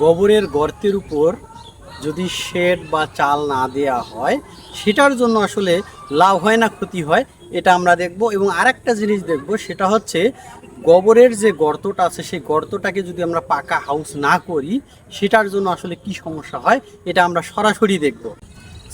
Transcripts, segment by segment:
গোবরের গর্তের উপর যদি শেড বা চাল না দেয়া হয়, সেটার জন্য আসলে লাভ হয় না, ক্ষতি হয়, এটা আমরা দেখব। এবং আরেকটা জিনিস দেখব, সেটা হচ্ছে গোবরের যে গর্তটা আছে, সেই গর্তটাকে যদি আমরা পাকা হাউস না করি, সেটার জন্য আসলে কি সমস্যা হয়, এটা আমরা সরাসরি দেখব।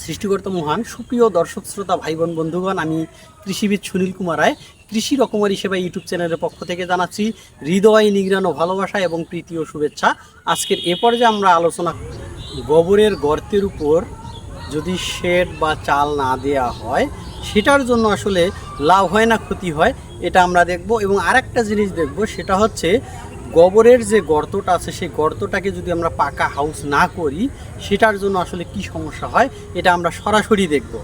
সৃষ্টিকর্তা মহান, সুপ্রিয় দর্শক, শ্রোতা ভাই বোন বন্ধুগণ, আমি কৃষিবিদ সুনীল কুমার রায়। কৃষি রকমারি সেবা ইউটিউব চ্যানেলের পক্ষ থেকে জানাচ্ছি, হৃদয় নিগড়ানো ভালোবাসা এবং প্রীতি ও শুভেচ্ছা। আজকের এ পর্যায়ে আমরা আলোচনা গোবরের গর্তের উপর। যদি শেড বা চাল না দেয়া হয়, সেটার জন্য আসলে লাভ হয় না, ক্ষতি হয়, এটা আমরা দেখব। এবং আরেকটা জিনিস দেখব, সেটা হচ্ছে গোবরের যে গর্তটা আছে, সেই গর্তটাকে যদি আমরা পাকা হাউস না করি, সেটার জন্য আসলে কি সমস্যা হয়, এটা আমরা সরাসরি দেখব।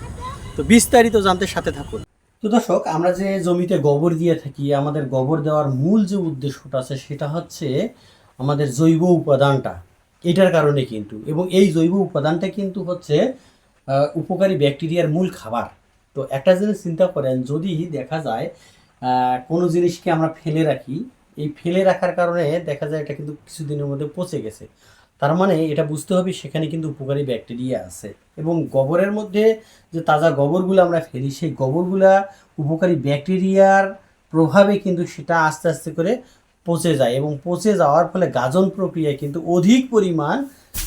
তো বিস্তারিত জানতে সাথে থাকুন। তো দর্শক, আমরা যে জমিতে গোবর দিয়ে থাকি, আমাদের গোবর দেওয়ার মূল যে উদ্দেশ্যটা আছে, সেটা হচ্ছে আমাদের জৈব উপাদানটা। এটার কারণে কিন্তু, এবং এই জৈব উপাদানটা কিন্তু হচ্ছে উপকারী ব্যাকটেরিয়ার মূল খাবার। তো একটা জিনিস চিন্তা করেন, যদি দেখা যায় কোনো জিনিসকে আমরা ফেলে রাখি, এই ফেলে রাখার কারণে দেখা যায় এটা কিন্তু কিছুদিনের মধ্যে পচে গেছে। তার মানে এটা বুঝতে হবে সেখানে কিন্তু উপকারী ব্যাকটেরিয়া আছে। এবং গোবরের মধ্যে যে তাজা গোবরগুলো আমরা ফেলি, সেই গোবরগুলা উপকারী ব্যাকটেরিয়ার প্রভাবে কিন্তু সেটা আস্তে আস্তে করে পচে যায় এবং পচে যাওয়ার ফলে গাজন প্রক্রিয়ায় কিন্তু অধিক পরিমাণ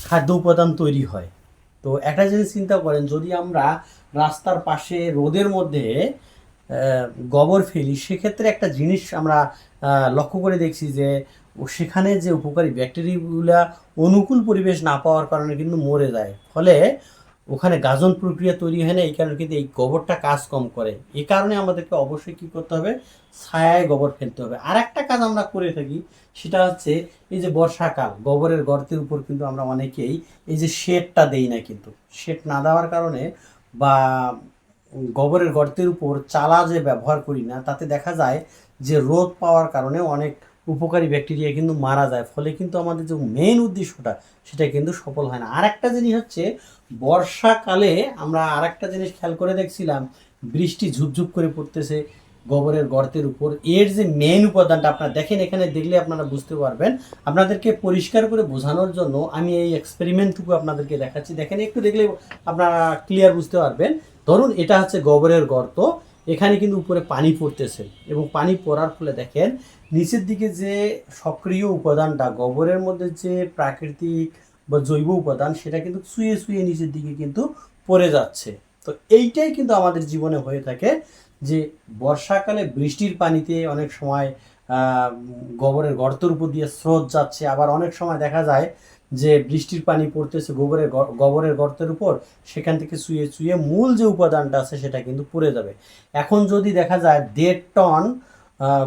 খাদ্য উপাদান তৈরি হয়। তো একটা জিনিস চিন্তা করেন, যদি আমরা রাস্তার পাশে রোদের মধ্যে গোবর ফেলি, সেক্ষেত্রে একটা জিনিস আমরা লক্ষ্য করে দেখছি যে ও সেখানে যে উপকারী ব্যাকটেরিয়াগুলা অনুকূল পরিবেশ না পাওয়ার কারণে কিন্তু মরে যায়। ফলে ওখানে গাজন প্রক্রিয়া তৈরি হয় না, এই কারণে কিন্তু এই গোবরটা কাজ কম করে। এই কারণে আমাদেরকে অবশ্যই কী করতে হবে? ছায়ায় গোবর ফেলতে হবে। আর একটা কাজ আমরা করে থাকি, সেটা হচ্ছে এই যে বর্ষাকাল, গোবরের গর্তের উপর কিন্তু আমরা অনেকেই এই যে শেডটা দেই না কিন্তু। শেড না দেওয়ার কারণে বা গোবরের গর্তের উপর চালা যে ব্যবহার করি না, তাতে দেখা যায় যে রোদ পাওয়ার কারণে অনেক উপকারী ব্যাকটেরিয়া কিন্তু মারা যায়। ফলে কিন্তু আমাদের যে মেইন উদ্দেশ্যটা, সেটা কিন্তু সফল হয় না। আর একটা জিনিস হচ্ছে, বর্ষাকালে আমরা আর একটা জিনিস খেয়াল করে দেখছিলাম, বৃষ্টি ঝুপঝুপ করে পড়তেছে গোবরের গর্তের উপর। এর যে মেন উপাদানটা আপনারা দেখেন, এখানে দেখলে আপনারা বুঝতে পারবেন। আপনাদেরকে পরিষ্কার করে বোঝানোর জন্য আমি এই এক্সপেরিমেন্টটুকু আপনাদেরকে দেখাচ্ছি। দেখেন, একটু দেখলে আপনারা ক্লিয়ার বুঝতে পারবেন। ধরুন, এটা হচ্ছে গোবরের গর্ত। এখানে কিন্তু উপরে পানি পড়তেছে এবং পানি পড়ার ফলে দেখেন নিচের দিকে যে সক্রিয় উপাদানটা, গোবরের মধ্যে যে প্রাকৃতিক বা জৈব উপাদান, সেটা কিন্তু শুয়ে শুয়ে নিচের দিকে কিন্তু পড়ে যাচ্ছে। তো এইটাই কিন্তু আমাদের জীবনে হয়ে থাকে যে বর্ষাকালে বৃষ্টির পানিতে অনেক সময় গোবরের গর্তের উপর দিয়ে স্রোত যাচ্ছে। আবার অনেক সময় দেখা যায় যে বৃষ্টির পানি পড়তেছে গোবরের গোবরের গর্তের উপর, সেখান থেকে শুয়ে শুয়ে মূল যে উপাদানটা আছে সেটা কিন্তু পড়ে যাবে। এখন যদি দেখা যায় দেড় টন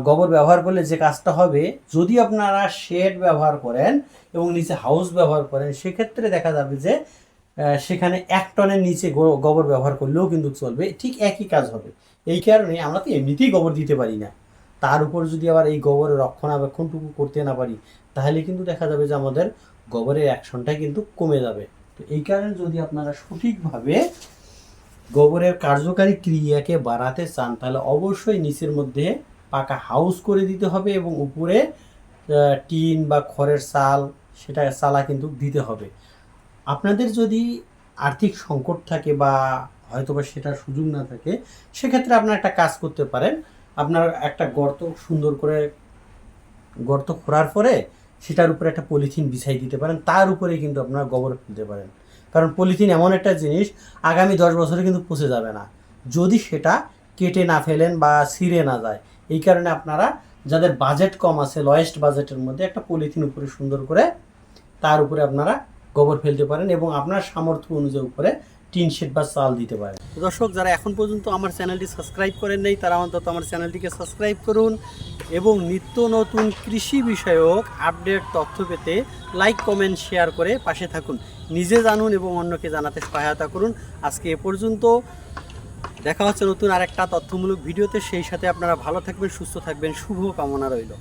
গোবর ব্যবহার করলে যে কাজটা হবে, যদি আপনারা শেড ব্যবহার করেন এবং নিচে হাউস ব্যবহার করেন, সেক্ষেত্রে দেখা যাবে যে সেখানে এক টনের নিচে গোবর ব্যবহার করলেও কিন্তু চলবে। ঠিক একই কাজ হবে। এই কারণে আমরা তো এমনিতেই গোবর দিতে পারি না। তার উপর যদি আবার এই গোবরের রক্ষণাবেক্ষণটুকু করতে না পারি, তাহলে কিন্তু দেখা যাবে যে আমাদের গোবরের অ্যাকশনটা কিন্তু কমে যাবে। তো এই কারণে যদি আপনারা সঠিকভাবে গোবরের কার্যকারী ক্রিয়াকে বাড়াতে চান, তাহলে অবশ্যই নিচের মধ্যে পাকা হাউস করে দিতে হবে এবং উপরে টিন বা খড়ের চাল, সেটা চালা কিন্তু দিতে হবে। আপনাদের যদি আর্থিক সংকট থাকে বা হয়তো বা সেটার সুযোগ না থাকে, সেক্ষেত্রে আপনারা একটা কাজ করতে পারেন। আপনার একটা গর্ত সুন্দর করে গর্ত খোঁড়ার পরে সেটার উপরে একটা পলিথিন বিছাই দিতে পারেন। তার উপরে কিন্তু আপনারা গোবর ফেলতে পারেন। কারণ পলিথিন এমন একটা জিনিস, আগামী দশ বছরে কিন্তু পচে যাবে না। যদি সেটা কেটে না ফেলেন বা ছিঁড়ে না যায়, এই কারণে আপনারা যাদের বাজেট কম আছে, লয়েস্ট বাজেটের মধ্যে একটা পলিথিন উপরে সুন্দর করে তার উপরে আপনারা গোবর ফেলতে পারেন এবং আপনার সামর্থ্য অনুযায়ী উপরে টিন শেড বা চাল দিতে পারেন। দর্শক, যারা এখন পর্যন্ত আমার চ্যানেলটি সাবস্ক্রাইব করেন নাই, তারা অন্তত আমার চ্যানেলটিকে সাবস্ক্রাইব করুন এবং নিত্য নতুন কৃষি বিষয়ক আপডেট তথ্য পেতে লাইক, কমেন্ট, শেয়ার করে পাশে থাকুন। নিজে জানুন এবং অন্যকে জানাতে সহায়তা করুন। আজকে এ পর্যন্ত। দেখা হচ্ছে নতুন আরেকটা তথ্যমূলক ভিডিওতে। সেই সাথে আপনারা ভালো থাকবেন, সুস্থ থাকবেন। শুভ কামনা রইল।